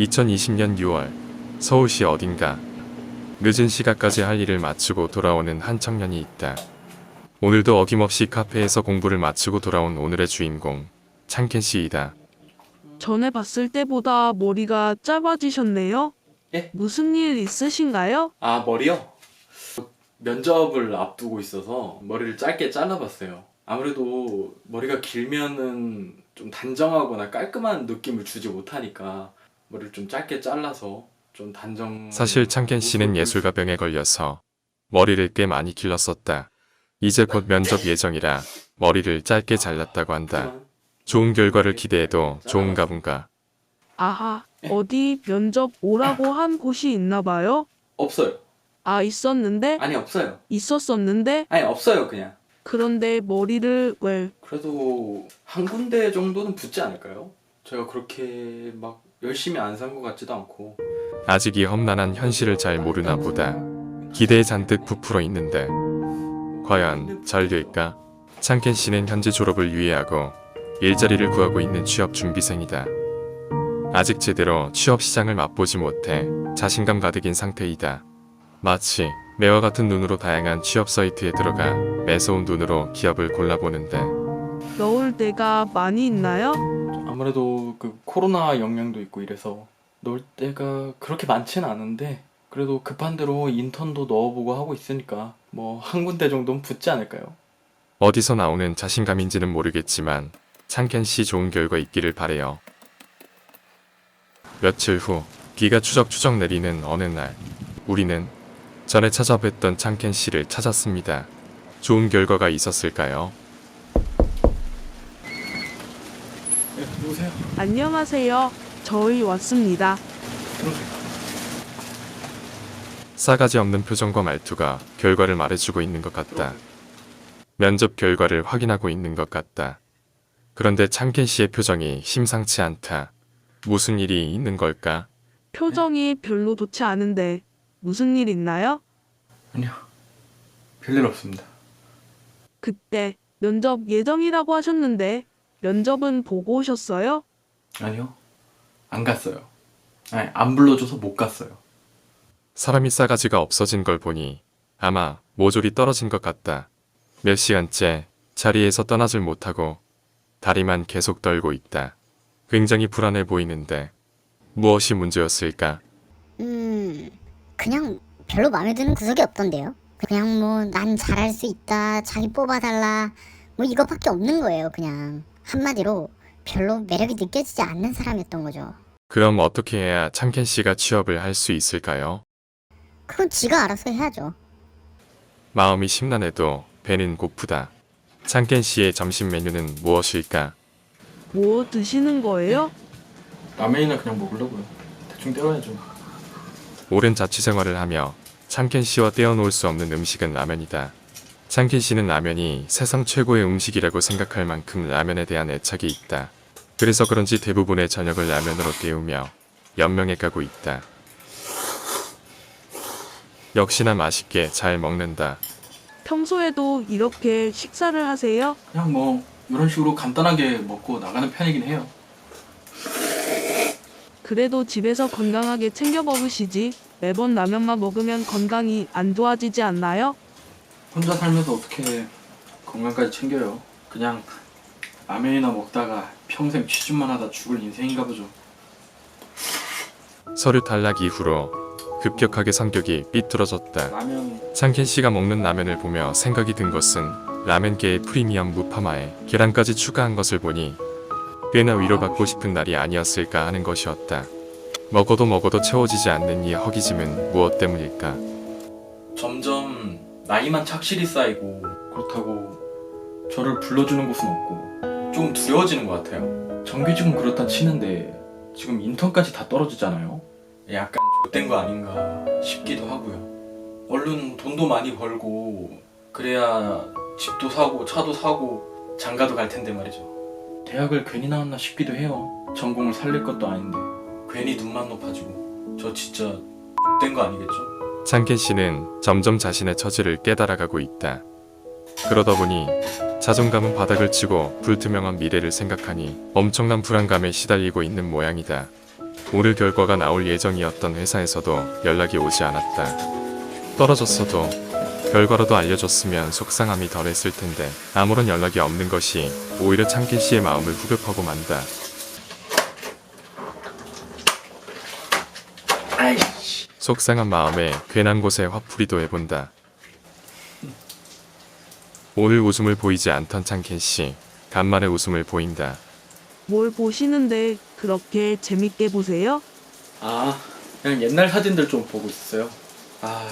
2020년 6월 서울시 어딘가 늦은 시간까지 할 일을 마치고 돌아오는 한 청년이 있다. 오늘도 어김없이 카페에서 공부를 마치고 돌아온 오늘의 주인공 창켄 씨이다. 전에 봤을 때보다 머리가 짧아지셨네요. 예? 무슨 일 있으신가요? 아 머리요? 면접을 앞두고 있어서 머리를 짧게 잘라봤어요. 아무래도 머리가 길면은 좀 단정하거나 깔끔한 느낌을 주지 못하니까 머리를 좀 짧게 잘라서 좀 단정. 사실 창켄 씨는 예술가 병에 걸려서 머리를 꽤 많이 길렀었다. 이제 곧 면접 예정이라 머리를 짧게 잘랐다고 한다. 좋은 결과를 기대해도 좋은가 본가. 아하, 예? 어디 면접 오라고 한 곳이 있나 봐요? 없어요. 아, 있었는데? 아니 없어요. 있었었는데? 아니 없어요 그냥. 그런데 머리를 왜? 그래도 한 군데 정도는 붙지 않을까요? 제가 그렇게 막 열심히 안 산 것 같지도 않고. 아직 이 험난한 현실을 잘 모르나 보다. 기대에 잔뜩 부풀어 있는데 과연 잘 될까? 창켄 씨는 현재 졸업을 유예하고 일자리를 구하고 있는 취업 준비생이다. 아직 제대로 취업 시장을 맛보지 못해 자신감 가득인 상태이다. 마치 매와 같은 눈으로 다양한 취업 사이트에 들어가 매서운 눈으로 기업을 골라보는데 넣을 데가 많이 있나요? 아무래도 그 코로나 영향도 있고 이래서 넣을 때가 그렇게 많지는 않은데 그래도 급한 대로 인턴도 넣어보고 하고 있으니까 뭐 한 군데 정도는 붙지 않을까요? 어디서 나오는 자신감인지는 모르겠지만 창켄 씨 좋은 결과 있기를 바래요. 며칠 후 비가 추적추적 내리는 어느 날 우리는 전에 찾아뵀던 창켄 씨를 찾았습니다. 좋은 결과가 있었을까요? 네, 누구세요? 안녕하세요. 저희 왔습니다. 들어오세요. 싸가지 없는 표정과 말투가 결과를 말해주고 있는 것 같다. 면접 결과를 확인하고 있는 것 같다. 그런데 창켄 씨의 표정이 심상치 않다. 무슨 일이 있는 걸까? 표정이 별로 좋지 않은데 무슨 일 있나요? 아니요. 별일 없습니다. 그때 면접 예정이라고 하셨는데 면접은 보고 오셨어요? 아니요. 안 갔어요. 아니, 안 불러줘서 못 갔어요. 사람이 싸가지가 없어진 걸 보니 아마 모조리 떨어진 것 같다. 몇 시간째 자리에서 떠나질 못하고 다리만 계속 떨고 있다. 굉장히 불안해 보이는데 무엇이 문제였을까? 음, 그냥 별로 마음에 드는 구석이 없던데요. 그냥 뭐 난 잘할 수 있다, 자기 뽑아달라, 뭐 이것밖에 없는 거예요. 그냥 한마디로 별로 매력이 느껴지지 않는 사람이었던 거죠. 그럼 어떻게 해야 참켄 씨가 취업을 할 수 있을까요? 그건 지가 알아서 해야죠. 마음이 심란해도 배는 고프다. 참켄 씨의 점심 메뉴는 무엇일까? 뭐 드시는 거예요? 라면이나 그냥 먹으려고요. 대충 때워야죠. 오랜 자취 생활을 하며 참켄 씨와 떼어놓을 수 없는 음식은 라면이다. 참켄 씨는 라면이 세상 최고의 음식이라고 생각할 만큼 라면에 대한 애착이 있다. 그래서 그런지 대부분의 저녁을 라면으로 때우며 연명해 가고 있다. 역시나 맛있게 잘 먹는다. 평소에도 이렇게 식사를 하세요? 그냥 뭐 이런 식으로 간단하게 먹고 나가는 편이긴 해요. 그래도 집에서 건강하게 챙겨 먹으시지. 매번 라면만 먹으면 건강이 안 좋아지지 않나요? 혼자 살면서 어떻게 건강까지 챙겨요? 그냥 라면이나 먹다가 평생 취준만 하다 죽을 인생인가 보죠. 서류 탈락 이후로 급격하게 성격이 삐뚤어졌다. 라면 창켄 씨가 먹는 라면을 보며 생각이 든 것은 라면계의 프리미엄 무파마에 계란까지 추가한 것을 보니 꽤나 위로받고 싶은 날이 아니었을까 하는 것이었다. 먹어도 먹어도 채워지지 않는 이 허기짐은 무엇 때문일까? 점점 나이만 착실히 쌓이고 그렇다고 저를 불러주는 곳은 없고 좀 두려워지는 것 같아요. 정규직은 그렇다 치는데 지금 인턴까지 다 떨어지잖아요. 약간 좆된 거 아닌가 싶기도 하고요. 얼른 돈도 많이 벌고 그래야 집도 사고 차도 사고 장가도 갈 텐데 말이죠. 대학을 괜히 나왔나 싶기도 해요. 전공을 살릴 것도 아닌데 괜히 눈만 높아지고 저 진짜 좆된 거 아니겠죠? 창켄 씨는 점점 자신의 처지를 깨달아가고 있다. 그러다 보니 자존감은 바닥을 치고 불투명한 미래를 생각하니 엄청난 불안감에 시달리고 있는 모양이다. 오늘 결과가 나올 예정이었던 회사에서도 연락이 오지 않았다. 떨어졌어도 결과라도 알려줬으면 속상함이 덜했을 텐데 아무런 연락이 없는 것이 오히려 창길 씨의 마음을 후벼파고 만다. 아이씨. 속상한 마음에 괜한 곳에 화풀이도 해본다. 오늘 웃음을 보이지 않던 창켄 씨 간만에 웃음을 보인다. 뭘 보시는데 그렇게 재밌게 보세요? 아, 그냥 옛날 사진들 좀 보고 있었어요. 아,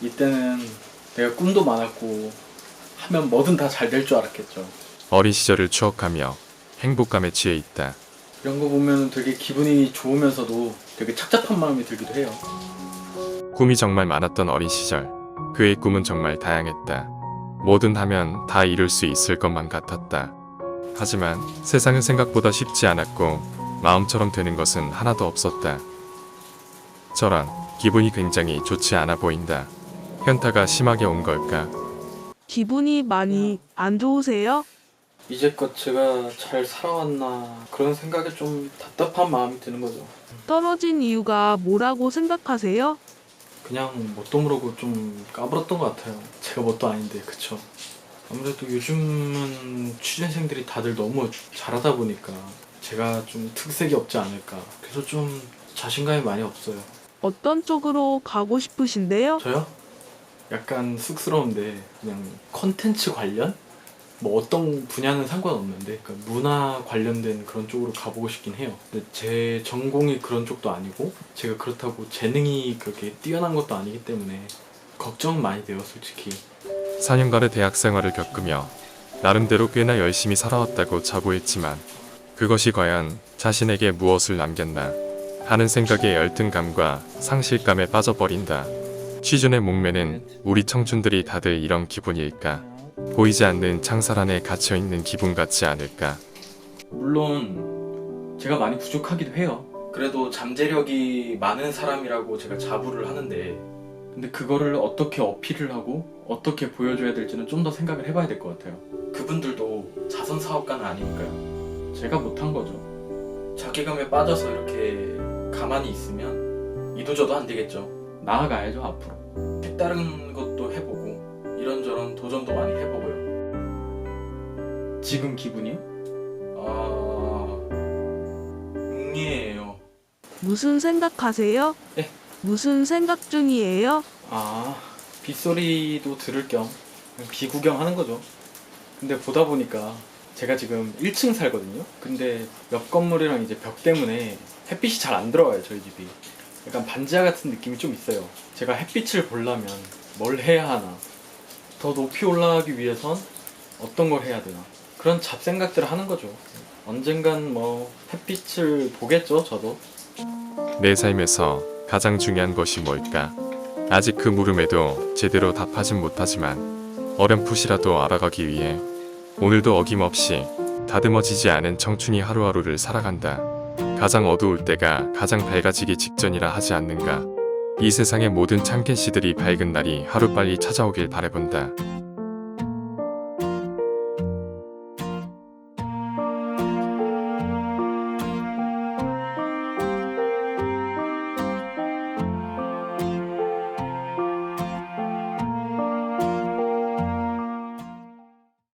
이때는 내가 꿈도 많았고 하면 뭐든 다 잘 될 줄 알았겠죠. 어린 시절을 추억하며 행복감에 취해 있다. 이런 거 보면 되게 기분이 좋으면서도 되게 착잡한 마음이 들기도 해요. 꿈이 정말 많았던 어린 시절. 그의 꿈은 정말 다양했다. 뭐든 하면 다 이룰 수 있을 것만 같았다. 하지만 세상은 생각보다 쉽지 않았고 마음처럼 되는 것은 하나도 없었다. 저런 기분이 굉장히 좋지 않아 보인다. 현타가 심하게 온 걸까? 기분이 많이 안 좋으세요? 이제껏 제가 잘 살아왔나 그런 생각에 좀 답답한 마음이 드는 거죠. 떨어진 이유가 뭐라고 생각하세요? 그냥 뭣도 모르고 좀 까불었던 것 같아요. 제가 뭣도 아닌데, 그쵸? 아무래도 요즘은 취준생들이 다들 너무 잘하다 보니까 제가 좀 특색이 없지 않을까. 그래서 좀 자신감이 많이 없어요. 어떤 쪽으로 가고 싶으신데요? 저요? 약간 쑥스러운데 그냥 컨텐츠 관련? 뭐 어떤 분야는 상관없는데 그러니까 문화 관련된 그런 쪽으로 가보고 싶긴 해요. 근데 제 전공이 그런 쪽도 아니고 제가 그렇다고 재능이 그렇게 뛰어난 것도 아니기 때문에 걱정 많이 돼요, 솔직히. 4년간의 대학 생활을 겪으며 나름대로 꽤나 열심히 살아왔다고 자부했지만 그것이 과연 자신에게 무엇을 남겼나 하는 생각에 열등감과 상실감에 빠져버린다. 취준의 목매는 우리 청춘들이 다들 이런 기분일까? 보이지 않는 창살 안에 갇혀 있는 기분 같지 않을까? 물론 제가 많이 부족하기도 해요. 그래도 잠재력이 많은 사람이라고 제가 자부를 하는데 근데 그거를 어떻게 어필을 하고 어떻게 보여줘야 될지는 좀 더 생각을 해봐야 될 것 같아요. 그분들도 자선 사업가는 아니니까요. 제가 못한 거죠. 자괴감에 빠져서 이렇게 가만히 있으면 이도저도 안 되겠죠. 나아가야죠 앞으로. 색다른 이런저런 도전도 많이 해보고요. 지금 기분이요? 아 응이에요. 무슨 생각하세요? 네. 무슨 생각 중이에요? 아 빗소리도 들을 겸 비구경하는 거죠. 근데 보다 보니까 제가 지금 1층 살거든요. 근데 옆 건물이랑 이제 벽 때문에 햇빛이 잘 안 들어와요 저희 집이. 약간 반지하 같은 느낌이 좀 있어요. 제가 햇빛을 보려면 뭘 해야 하나? 더 높이 올라가기 위해선 어떤 걸 해야 되나? 그런 잡생각들을 하는 거죠. 언젠간 뭐 햇빛을 보겠죠, 저도. 내 삶에서 가장 중요한 것이 뭘까? 아직 그 물음에도 제대로 답하진 못하지만 어렴풋이라도 알아가기 위해 오늘도 어김없이 다듬어지지 않은 청춘이 하루하루를 살아간다. 가장 어두울 때가 가장 밝아지기 직전이라 하지 않는가? 이 세상의 모든 참깨 씨들이 밝은 날이 하루빨리 찾아오길 바라본다.